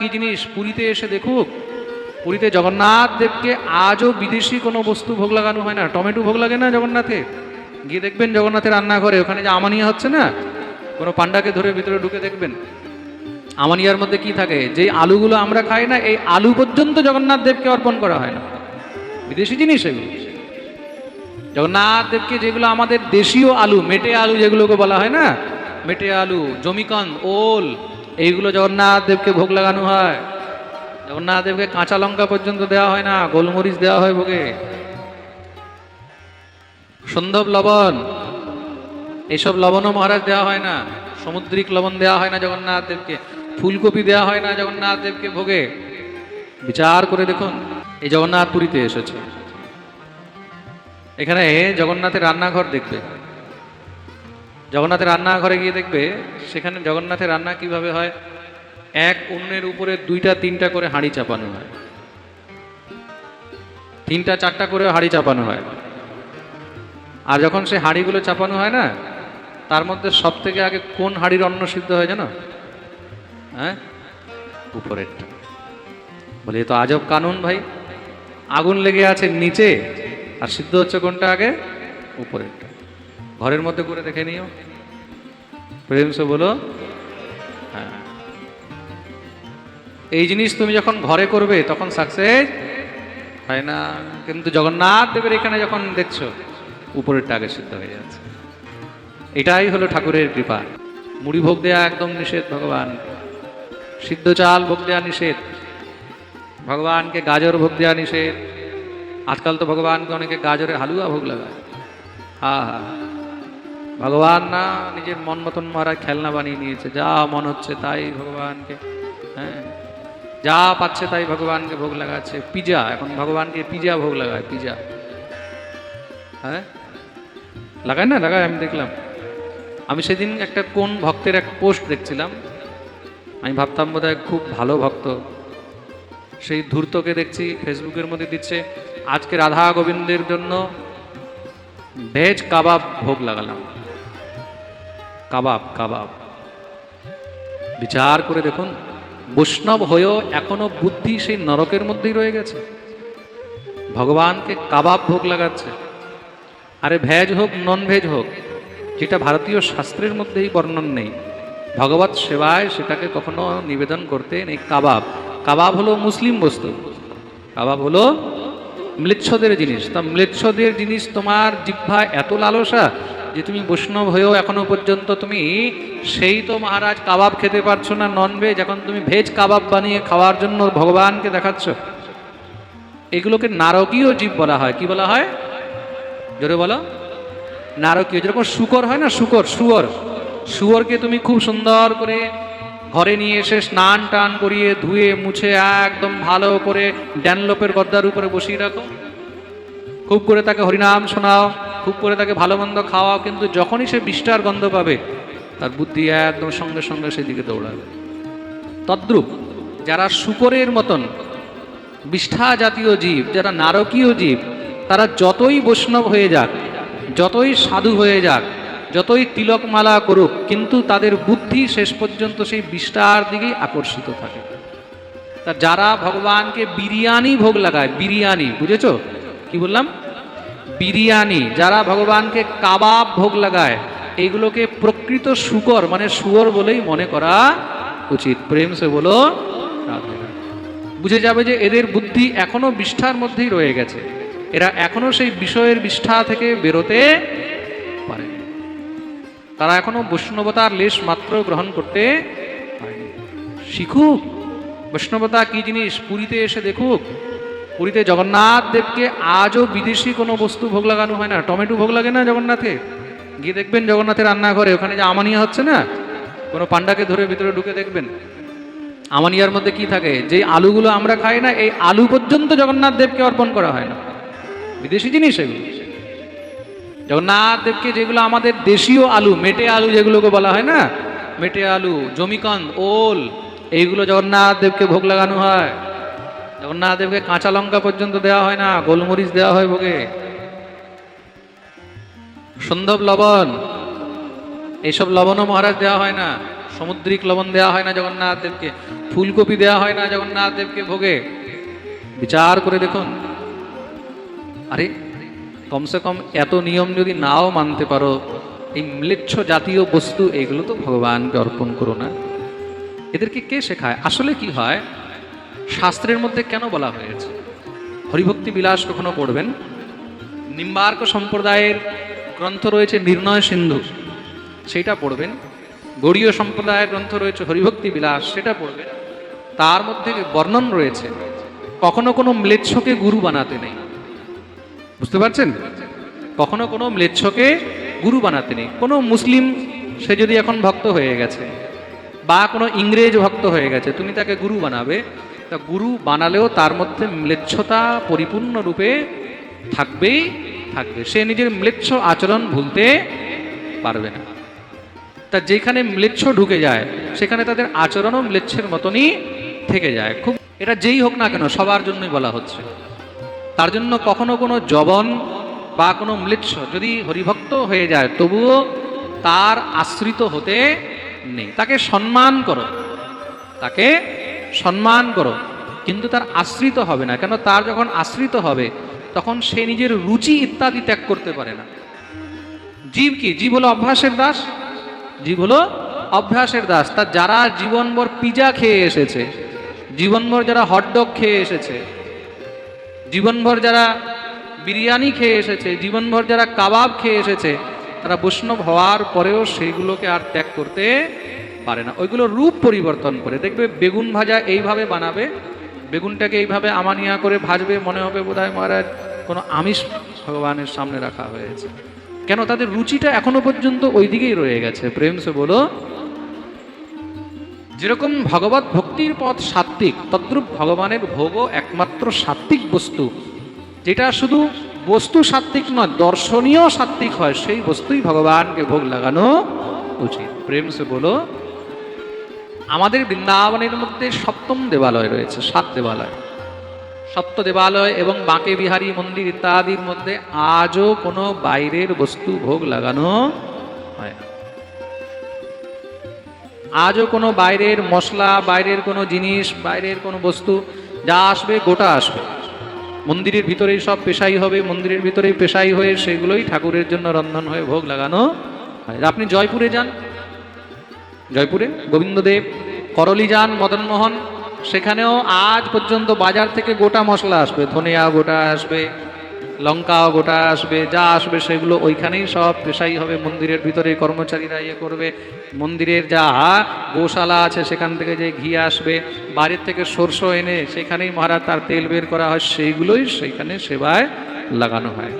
কি জিনিস? পুরীতে এসে দেখুক। পুরীতে জগন্নাথ দেবকে আজও বিদেশি কোনো বস্তু ভোগ লাগানো হয় না। টমেটো ভোগ লাগে না জগন্নাথে? গিয়ে দেখবেন জগন্নাথের রান্নাঘরে। ওখানে যে আমানিয়া হচ্ছে না? কোনো পান্ডাকে ধরে ভিতরে ঢুকে দেখবেন। আমানিয়ার মধ্যে কি থাকে? যেই আলুগুলো আমরা খাই না, এই আলু পর্যন্ত জগন্নাথ দেবকে অর্পণ করা হয় না। বিদেশি জিনিস এগুলো। জগন্নাথ দেবকে যেগুলো আমাদের দেশীয় আলু, মেটে আলু যেগুলোকে বলা হয় না? মেটে আলু, জমিকন, ওল এইগুলো জগন্নাথ দেবকে ভোগ লাগানো হয়। জগন্নাথ দেবকে কাঁচা লঙ্কা পর্যন্ত দেওয়া হয় না, গোলমরিচ দেওয়া হয় ভোগে। সন্দব লবণ এইসব লবণও মহারাজ দেওয়া হয় না, সামুদ্রিক লবণ দেওয়া হয় না জগন্নাথ দেবকে, ফুলকপি দেওয়া হয় না জগন্নাথ দেবকে ভোগে। বিচার করে দেখুন, এই জগন্নাথ পুরীতে এসেছে। এখানে জগন্নাথের রান্নাঘর দেখবে। জগন্নাথের রান্নাঘরে গিয়ে দেখবে, সেখানে জগন্নাথের রান্না কীভাবে হয়? এক অন্যের উপরে দুইটা, তিনটা করে হাঁড়ি চাপানো হয়। তিনটা, চারটা করে হাঁড়ি চাপানো হয়। আর যখন সে হাঁড়িগুলো চাপানো হয় না, তার মধ্যে সব থেকে আগে কোন হাঁড়ির অন্ন সিদ্ধ হয় জানো? হ্যাঁ? উপরেরটা বলি তো আজব কানুন ভাই। আগুন লেগে আছে নিচে, আর সিদ্ধ হচ্ছে কোনটা আগে? উপরেরটা। ঘরের মধ্যে করে দেখে নিও। প্রেমসে বলো হ্যাঁ। এই জিনিস তুমি যখন ঘরে করবে, তখন সাকসেস হয় না। কিন্তু জগন্নাথ দেবের এখানে যখন দেখছ উপরেরটা আগে সিদ্ধ হয়ে যাচ্ছে। এটাই হলো ঠাকুরের কৃপা। মুড়ি ভোগ দেয়া একদম নিষেধ, ভগবান। সিদ্ধ চাল ভোগ দেয়া নিষেধ। ভগবানকে গাজর ভোগ দেওয়া নিষেধ। আজকাল তো ভগবানকে অনেকে গাজরের হালুয়া ভোগ লাগায়। হা হা। ভগবান না, নিজের মন মতন মহারাজ খেলনা বানিয়ে নিয়েছে। যা মন হচ্ছে তাই ভগবানকে হ্যাঁ। যা পাচ্ছে তাই ভগবানকে ভোগ লাগাচ্ছে। পিজা, এখন ভগবানকে পিজা ভোগ লাগায়, পিজা। হ্যাঁ? লাগায় না? লাগায়, আমি দেখলাম। আমি সেদিন একটা কোন ভক্তের এক পোস্ট দেখছিলাম। আমি ভাবতাম বোধহয় খুব ভালো ভক্ত। সেই ধূর্তকে দেখছি, ফেসবুকের মধ্যে দিচ্ছে, আজকে রাধা গোবিন্দের জন্য ভেজ কাবাব ভোগ লাগালাম। কাবাব কাবাব। বিচার করে দেখুন, বৈষ্ণব হয়েও এখনও বুদ্ধি সেই নরকের মধ্যেই রয়ে গেছে। ভগবানকে কাবাব ভোগ লাগাচ্ছে। আরে ভেজ হোক নন ভেজ হোক, যেটা ভারতীয় শাস্ত্রের মধ্যেই বর্ণন নেই। ভগবত সেবায় সেটাকে কখনো নিবেদন করতে নেই কাবাব। কাবাব হলো মুসলিম বস্তু। কাবাব হলো ম্লেচ্ছদের জিনিস। তা ম্লেচ্ছদের জিনিস তোমার জিহ্বা এত লালসা যে তুমি বৈষ্ণব হয়েও এখনও পর্যন্ত তুমি সেই তো মহারাজ কাবাব খেতে পারছ না নন ভেজ এখন তুমি ভেজ কাবাব বানিয়ে খাওয়ার জন্য ভগবানকে দেখাচ্ছ। এগুলোকে নারকীয় জীব বলা হয়। কি বলা হয়? জোরে বলো। নারকীয়, যেরকম শুকর হয় না, শুকর, শুয়োর। শুয়োরকে তুমি খুব সুন্দর করে ঘরে নিয়ে এসে স্নান টান করিয়ে ধুয়ে, মুছে একদম ভালো করে ড্যানলোপের গদ্দার উপরে বসিয়ে রাখো। খুব করে তাকে হরিনাম শোনাও। খুব করে তাকে ভালো মন্দ খাওয়াও, কিন্তু যখনই সে বিষ্টার গন্ধ পাবে, তার বুদ্ধি একদম সঙ্গে সঙ্গে সেদিকে দৌড়াবে। তদ্রূপ যারা শুকরের মতন বিষ্ঠা জাতীয় জীব, যারা নারকীয় জীব, তারা যতই বৈষ্ণব হয়ে যাক, যতই সাধু হয়ে যাক, যতই তিলকমালা করুক, কিন্তু তাদের বুদ্ধি শেষ পর্যন্ত সেই বিষ্ঠার দিকেই আকর্ষিত থাকে। তা যারা ভগবানকে বিরিয়ানি ভোগ লাগায়, বিরিয়ানি, বুঝেছ? কি বললাম? বিরিয়ানি, যারা ভগবানকে কাবাব ভোগ লাগায় এইগুলোকে প্রকৃত শুকর মানে শুয়োর বলেই মনে করা উচিত। প্রেম সে বলো। বুঝে যাবে যে এদের বুদ্ধি এখনও বিষ্ঠার মধ্যেই রয়ে গেছে। এরা এখনও সেই বিষয়ের বিষ্ঠা থেকে বেরোতে পারে তারা এখনও বৈষ্ণবতার লেশ মাত্র গ্রহণ করতে শিখুক, বৈষ্ণবতা কি জিনিস? পুরীতে এসে দেখুক। পুরীতে জগন্নাথ দেবকে আজও বিদেশি কোনো বস্তু ভোগ লাগানো হয় না। টমেটো ভোগ লাগে না জগন্নাথে? গিয়ে দেখবেন জগন্নাথের রান্নাঘরে, ওখানে যে আমানিয়া হচ্ছে না? কোনো পান্ডাকে ধরে ভিতরে ঢুকে দেখবেন। আমানিয়ার মধ্যে কি থাকে? যে আলুগুলো আমরা খাই না, এই আলু পর্যন্ত জগন্নাথ দেবকে অর্পণ করা হয় না। বিদেশি জিনিস এগুলো। জগন্নাথ দেবকে যেগুলো আমাদের দেশীয় আলু, মেটে আলু যেগুলোকে বলা হয় না? মেটে আলু জমিকন ওল, এইগুলো জগন্নাথ দেবকে ভোগ লাগানো হয়। জগন্নাথ দেবকে কাঁচা লঙ্কা পর্যন্ত দেওয়া হয় না, গোলমরিচ দেওয়া হয় ভোগে। সন্দব লবণ এইসব লবণও মহারাজ দেওয়া হয় না, সমুদ্রিক লবণ দেওয়া হয় না জগন্নাথ দেবকে ফুলকপি দেওয়া হয় না জগন্নাথ দেবকে ভোগে। বিচার করে দেখুন। আরে, কমসে কম এত নিয়ম যদি নাও মানতে পারো, এই ম্লেচ্ছ জাতীয় বস্তু, এগুলো তো ভগবানকে অর্পণ করো না। এদেরকে কে শেখায়? আসলে কি হয় শাস্ত্রের মধ্যে কেন বলা হয়েছে? হরিভক্তি বিলাস কখনো পড়বেন? নিম্বার্ক সম্প্রদায়ের গ্রন্থ রয়েছে নির্ণয় সিন্ধু সেইটা পড়বেন। গৌড়ীয় সম্প্রদায়ের গ্রন্থ রয়েছে হরিভক্তি বিলাস, সেটা পড়বেন। তার মধ্যে বর্ণন রয়েছে, কখনো কোনো ম্লেচ্ছকে গুরু বানাতে নেই। বুঝতে পারছেন? কখনো কোনো ম্লেচ্ছকে গুরু বানাতে নেই। কোনো মুসলিম, সে যদি এখন ভক্ত হয়ে গেছে, বা কোনো ইংরেজ ভক্ত হয়ে গেছে, তুমি তাকে গুরু বানাবে তা গুরু বানালেও তার মধ্যে ম্লেচ্ছতা পরিপূর্ণরূপে থাকবেই থাকবে। সে নিজের ম্লেচ্ছ আচরণ ভুলতে পারবে না। তা যেখানে ম্লেচ্ছ ঢুকে যায়, সেখানে তাদের আচরণও ম্লেচ্ছের মতনই থেকে যায়। খুব এটা যেই হোক না কেন, সবার জন্যই বলা হচ্ছে। তার জন্য কখনো কোনো জবন বা কোনো ম্লেচ্ছ যদি হরিভক্ত হয়ে যায়, তবুও তার আশ্রিত হতে নেই। তাকে সম্মান করো। তাকে সম্মান করো, কিন্তু তার আশ্রিত হবে না। কেন? তার যখন আশ্রিত হবে, তখন সে নিজের রুচি ইত্যাদি ত্যাগ করতে পারে না। জীব কি? জীব হলো অভ্যাসের দাস? জীব হলো অভ্যাসের দাস। তার যারা জীবনভর পিজা খেয়ে এসেছে, জীবনভর যারা হটডগ খেয়ে এসেছে, জীবনভর যারা বিরিয়ানি খেয়ে এসেছে, জীবনভর যারা কাবাব খেয়ে এসেছে, তারা বৈষ্ণব হওয়ার পরেও সেইগুলোকে আর ত্যাগ করতে পারে না। ওইগুলো রূপ পরিবর্তন করে। দেখবে বেগুন ভাজা এইভাবে বানাবে, বেগুনটাকে এইভাবে আমানিয়া করে ভাজবে, মনে হবে বোধহয় মহারাজ কোনো আমিষ ভগবানের সামনে রাখা হয়েছে। কেন? তাদের রুচিটা এখনও পর্যন্ত ওই দিকেই রয়ে গেছে। প্রেম সে বলো, যেরকম ভগবত ভক্তির পথ সাত্বিক তদ্রূপ ভগবানের ভোগও একমাত্র সাত্বিক বস্তু। যেটা শুধু বস্তু সাত্বিক নয়, দর্শনীয় সাত্বিক হয়, সেই বস্তুই ভগবানকে ভোগ লাগানো উচিত। প্রেম সে বলো আমাদের বৃন্দাবনের মধ্যে সপ্তম দেবালয় রয়েছে, সাত দেবালয়। সপ্ত দেবালয় এবং বাঁকে বিহারী মন্দির ইত্যাদির মধ্যে আজও কোনো বাইরের বস্তু ভোগ লাগানো হয় আজও কোনো বাইরের মশলা, বাইরের কোনো জিনিস, বাইরের কোনো বস্তু যা আসবে গোটা আসবে। মন্দিরের ভিতরেই সব পেশাই হবে, মন্দিরের ভিতরেই পেশাই হয়ে সেগুলোই ঠাকুরের জন্য রন্ধন হয়ে ভোগ লাগানো হয়। আপনি জয়পুরে যান জয়পুরে। গোবিন্দদেব করলি যান মদনমোহন, সেখানেও আজ পর্যন্ত বাজার থেকে গোটা মশলা আসবে। ধনিয়া গোটা আসবে, লঙ্কাও গোটা আসবে, যা আসবে সেগুলো ওইখানেই সব পেশাই হবে। মন্দিরের ভিতরে কর্মচারীরা ইয়ে করবে। মন্দিরের যা গোশালা আছে সেখান থেকে যে ঘি আসবে, বাড়ির থেকে সরষ এনে সেখানেই মহারাজ তার তেল বের করা হয়, সেইগুলোই সেইখানে সেবায় লাগানো হয়।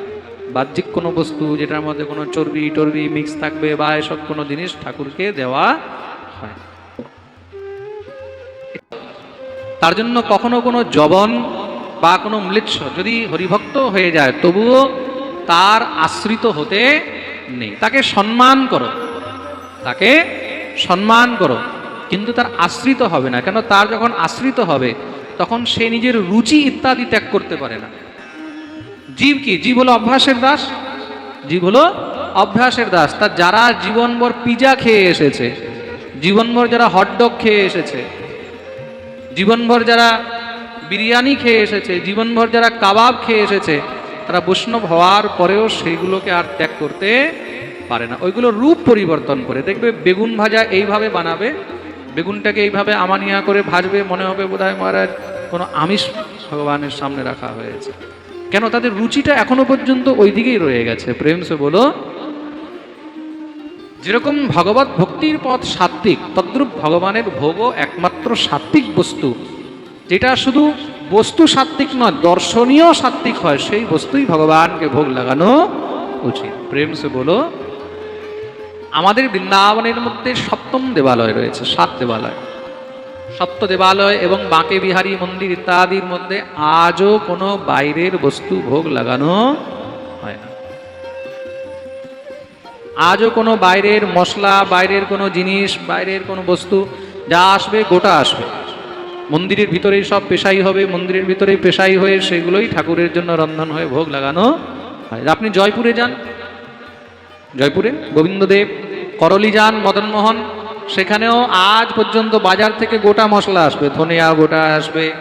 বাহ্যিক কোনো বস্তু যেটার মধ্যে কোনো চর্বি টর্বি মিক্স থাকবে বা এসব কোনো জিনিস ঠাকুরকে দেওয়া হয়। তার জন্য কখনো কোনো জবন বা কোনো মৃৎস যদি হরিভক্ত হয়ে যায়, তবুও তার আশ্রিত হতে নেই। তাকে সম্মান করো। তাকে সম্মান করো। কিন্তু তার আশ্রিত হবে না। কেন? তার যখন আশ্রিত হবে, তখন সে নিজের রুচি ইত্যাদি ত্যাগ করতে পারে না। জীব কি? জীব হলো অভ্যাসের দাস? জীব হলো অভ্যাসের দাস। তার যারা জীবনভর পিজা খেয়ে এসেছে জীবনভর যারা হটডগ খেয়ে এসেছে, জীবনভর যারা বিরিয়ানি খেয়ে এসেছে, জীবনভর যারা কাবাব খেয়ে এসেছে, তারা বৈষ্ণব হওয়ার পরেও সেইগুলোকে আর ত্যাগ করতে পারে না। ওইগুলো রূপ পরিবর্তন করে। দেখবে বেগুন ভাজা এইভাবে বানাবে, বেগুনটাকে এইভাবে আমানিয়া করে ভাজবে, মনে হবে বোধহয় মহারাজ, কোনো আমিষ ভগবানের সামনে রাখা হয়েছে। কেন? তাদের রুচিটা এখনও পর্যন্ত ওই দিকেই রয়ে গেছে। প্রেম সে বলো যেরকম ভগবত ভক্তির পথ সাত্বিক, তদ্রূপ ভগবানের ভোগও একমাত্র সাত্বিক বস্তু। যেটা শুধু বস্তু সাত্বিক নয়, দর্শনীয় সাত্বিক হয়, সেই বস্তুই ভগবানকে ভোগ লাগানো উচিত। প্রেম সে বলো, আমাদের বৃন্দাবনের মধ্যে সপ্তম দেবালয় রয়েছে, সাত দেবালয়। সপ্ত দেবালয় এবং বাঁকে বিহারী মন্দির ইত্যাদির মধ্যে আজও কোনো বাইরের বস্তু ভোগ লাগানো আজও কোনো বাইরের মশলা, বাইরের কোনো জিনিস, বাইরের কোনো বস্তু যা আসবে, গোটা আসবে। মন্দিরের ভিতরেই সব পেশাই হবে, মন্দিরের ভিতরেই পেশাই হয়ে সেগুলোই ঠাকুরের জন্য রন্ধন হয়ে ভোগ লাগানো হয়। আপনি জয়পুরে যান। জয়পুরে গোবিন্দদেব, করলি যান মদনমোহন সেখানেও আজ পর্যন্ত বাজার থেকে গোটা মশলা আসবে, ধনিয়া গোটা আসবে।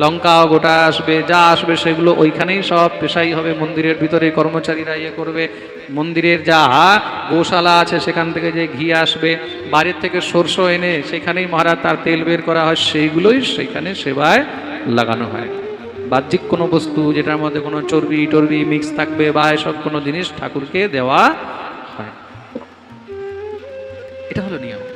লঙ্কাও গোটা আসবে, যা আসবে সেগুলো ওইখানেই সব পেশাই হবে। মন্দিরের ভিতরে কর্মচারীরা ইয়ে করবে। মন্দিরের যা গোশালা আছে সেখান থেকে যে ঘি আসবে, বাড়ির থেকে সরষ এনে সেখানেই মহারাজ তার তেল বের করা হয়, সেইগুলোই সেখানে সেবায় লাগানো হয়। বাহ্যিক কোনো বস্তু যেটার মধ্যে কোনো চর্বি টর্বি মিক্স থাকবে বা এসব কোনো জিনিস ঠাকুরকে দেওয়া হয়। এটা হলো নিয়ম।